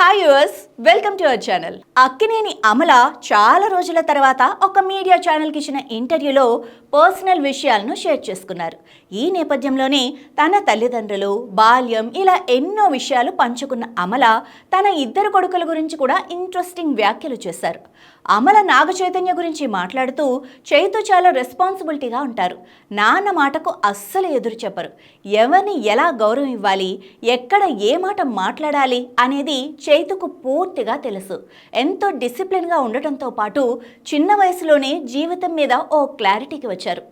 Hi yours welcome to our channel Akkineni Amala చాలా రోజుల తర్వాత ఒక మీడియా ఛానల్కి ఇచ్చిన ఇంటర్వ్యూలో పర్సనల్ విషయాలను షేర్ చేసుకున్నారు. ఈ నేపథ్యంలోనే తన తల్లిదండ్రులు బాల్యం ఇలా ఎన్నో విషయాలు పంచుకున్న అమల తన ఇద్దరు కొడుకుల గురించి కూడా ఇంట్రెస్టింగ్ వ్యాఖ్యలు చేశారు. అమల నాగ చైతన్య గురించి మాట్లాడుతూ చైతు చాలా రెస్పాన్సిబిలిటీగా ఉంటారు. నాన్న మాటకు అస్సలు ఎదురు చెప్పరు. ఎవరిని ఎలా గౌరవం ఇవ్వాలి? ఎక్కడ ఏ మాట మాట్లాడాలి? అనేది చైతుకు పూర్తిగా తెలుసు. ఎంతో డిసిప్లిన్గా ఉండటంతో పాటు చిన్న వయసులోనే జీవితం మీద ఓ క్లారిటీకి వచ్చారు.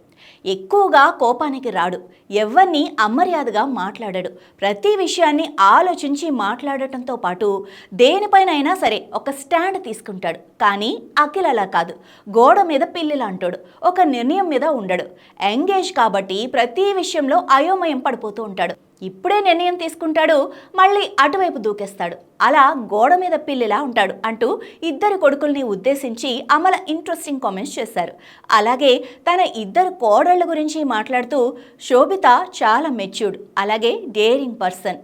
ఎక్కువగా కోపానికి రాడు. ఎవరిని అమర్యాదగా మాట్లాడడు. ప్రతి విషయాన్ని ఆలోచించి మాట్లాడటంతో పాటు దేనిపైనైనా సరే ఒక స్టాండ్ తీసుకుంటాడు. కానీ అఖిల్ అలా కాదు. గోడ మీద పిల్లిలా అంటాడు. ఒక నిర్ణయం మీద ఉండడు. ఎంగేజ్ కాబట్టి ప్రతి విషయంలో అయోమయం పడిపోతూ ఉంటాడు. ఇప్పుడే నిర్ణయం తీసుకుంటాడు మళ్ళీ అటువైపు దూకేస్తాడు. అలా గోడ మీద పిల్లిలా ఉంటాడు అంటూ ఇద్దరు కొడుకుల్ని ఉద్దేశించి అమల ఇంట్రెస్టింగ్ కామెంట్స్ చేశారు. అలాగే తన ఇద్దరు కోడళ్ళ గురించి మాట్లాడుతూ శోభిత చాలా మెచ్యూర్డ్ అలాగే డేరింగ్ పర్సన్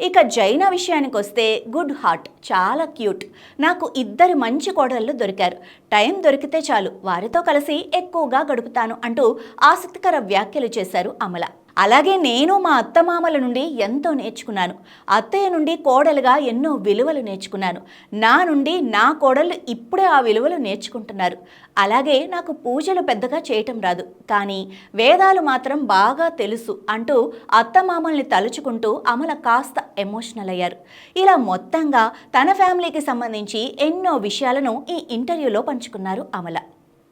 ఇక జైన విషయానికి వస్తే గుడ్ హార్ట్ చాలా క్యూట్ నాకు ఇద్దరు మంచి కోడళ్ళు దొరికారు. టైం దొరికితే చాలు వారితో కలిసి ఎక్కువగా గడుపుతాను అంటూ ఆసక్తికర వ్యాఖ్యలు చేశారు అమల. అలాగే నేను మా అత్తమామల నుండి ఎంతో నేర్చుకున్నాను. అత్తయ్య నుండి కోడలుగా ఎన్నో విలువలు నేర్చుకున్నాను. నా నుండి నా కోడలు ఇప్పుడే ఆ విలువలు నేర్చుకుంటున్నారు. అలాగే నాకు పూజలు పెద్దగా చేయటం రాదు. కానీ వేదాలు మాత్రం బాగా తెలుసు అంటూ అత్తమామల్ని తలుచుకుంటూ అమల కాస్త ఎమోషనల్ అయ్యారు. ఇలా మొత్తంగా తన ఫ్యామిలీకి సంబంధించి ఎన్నో విషయాలను ఈ ఇంటర్వ్యూలో పంచుకున్నారు అమల.